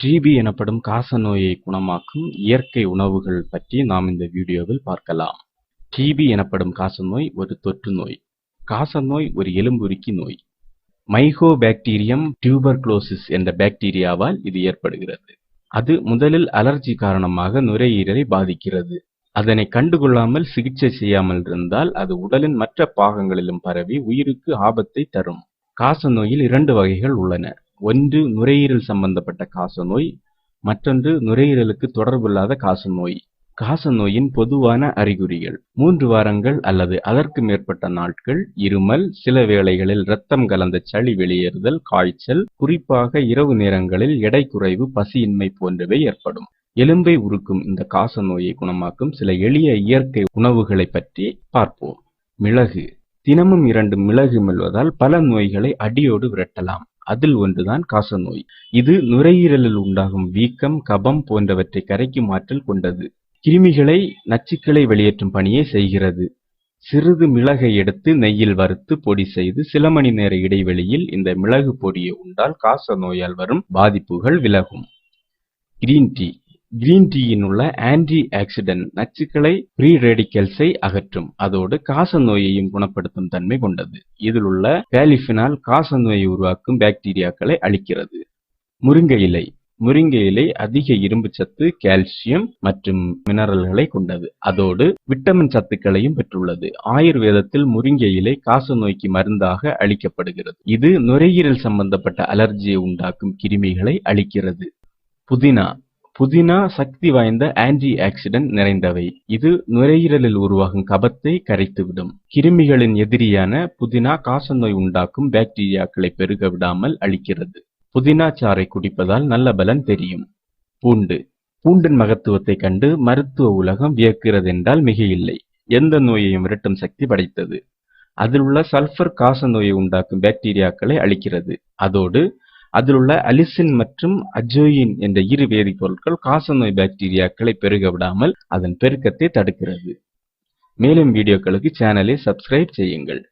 DP எனப்படும் காசநோயை குணமாக்கும் இயற்கை உணவுகள் பற்றி நாம் இந்த வீடியோவில் பார்க்கலாம். டிபி எனப்படும் காசநோய் ஒரு தொற்று நோய். காசநோய் ஒரு எலும்புருக்கி நோய். மைகோபாக்டீரியம் டியூபர்குளோசிஸ் என்ற பாக்டீரியாவால் இது ஏற்படுகிறது. அது முதலில் அலர்ஜி காரணமாக நுரையீரலை பாதிக்கிறது. அதனை கண்டுகொள்ளாமல் சிகிச்சை செய்யாமல் இருந்தால் அது உடலின் மற்ற பாகங்களிலும் பரவி உயிருக்கு ஆபத்தை தரும். காசநோயில் இரண்டு வகைகள் உள்ளன. ஒன்று நுரையீரல் சம்பந்தப்பட்ட காசநோய் மற்றொன்று நுரையீரலுக்கு தொடர்பில்லாத காசநோய். காசநோயின் பொதுவான அறிகுறிகள். மூன்று வாரங்கள் அல்லது அதற்கு மேற்பட்ட நாட்கள் இருமல் சில வேளைகளில் இரத்தம் கலந்த சளி வெளியேறுதல் காய்ச்சல் குறிப்பாக இரவு நேரங்களில் எடை குறைவு பசியின்மை போன்றவை ஏற்படும். எலும்பை உருக்கும் இந்த காசநோயை குணமாக்கும் சில எளிய இயற்கை உணவுகளை பற்றி பார்ப்போம். மிளகு. தினமும் இரண்டு மிளகு மெல்வதால் பல நோய்களை அடியோடு விரட்டலாம். அதில் ஒன்றுதான் காசநோய். இது நுரையீரலில் உண்டாகும் வீக்கம் கபம் போன்றவற்றை கரைக்கும் ஆற்றல் கொண்டது. கிருமிகளை நச்சுக்களை வெளியேற்றும் பணியை செய்கிறது. சிறிது மிளகை எடுத்து நெய்யில் வறுத்து பொடி செய்து சில மணி நேர இடைவெளியில் இந்த மிளகு பொடியை உண்டால் காச நோயால் வரும் பாதிப்புகள் விலகும். Green tea. கிரீன் டீயின் உள்ள ஆன்டி ஆக்சிடென்ட் நச்சுக்களை ஃப்ரீ ரேடிக்கல்ஸை அகற்றும் அதோடு காச நோயையும் குணப்படுத்தும் தன்மை கொண்டது இதில் உள்ள பேலிஃபினால் காச நோயை உருவாக்கும் பாக்டீரியாக்களை அழிக்கிறது முருங்கை இலை முருங்கை இலை அதிக இரும்பு சத்து கால்சியம் மற்றும் மினரல்களை கொண்டது அதோடு விட்டமின் சத்துக்களையும் பெற்றுள்ளது ஆயுர்வேதத்தில் முருங்கை இலை காச நோய்க்கு மருந்தாக அளிக்கப்படுகிறது இது நுரையீரல் சம்பந்தப்பட்ட அலர்ஜியை உண்டாக்கும் கிருமிகளை அழிக்கிறது புதினா புதினா சக்தி வாய்ந்த ஆன்டி ஆக்சிடென்ட் நிறைந்தவை. இது நுரையீரலில் உருவாகும் கபத்தை கரைத்துவிடும். கிருமிகளின் எதிரியான புதினா காசநோய் உண்டாக்கும் பாக்டீரியாக்களை பெருக விடாமல் அழிக்கிறது. புதினா சாறை குடிப்பதால் நல்ல பலன் தெரியும். பூண்டு. பூண்டின் மகத்துவத்தை கண்டு மருத்துவ உலகம் வியக்கிறது என்றால் மிகையில்லை. எந்த நோயையும் விரட்டும் சக்தி படைத்தது. அதில் உள்ள சல்பர் காச நோயை உண்டாக்கும் பாக்டீரியாக்களை அழிக்கிறது. அதோடு அதில் உள்ள அலிசின் மற்றும் அஜோயின் என்ற இரு வேதிப்பொருட்கள் காசநோய் பாக்டீரியாக்களை பெருக விடாமல் அதன் பெருக்கத்தை தடுக்கிறது. மேலும் வீடியோக்களுக்கு சேனலை சப்ஸ்கிரைப் செய்யுங்கள்.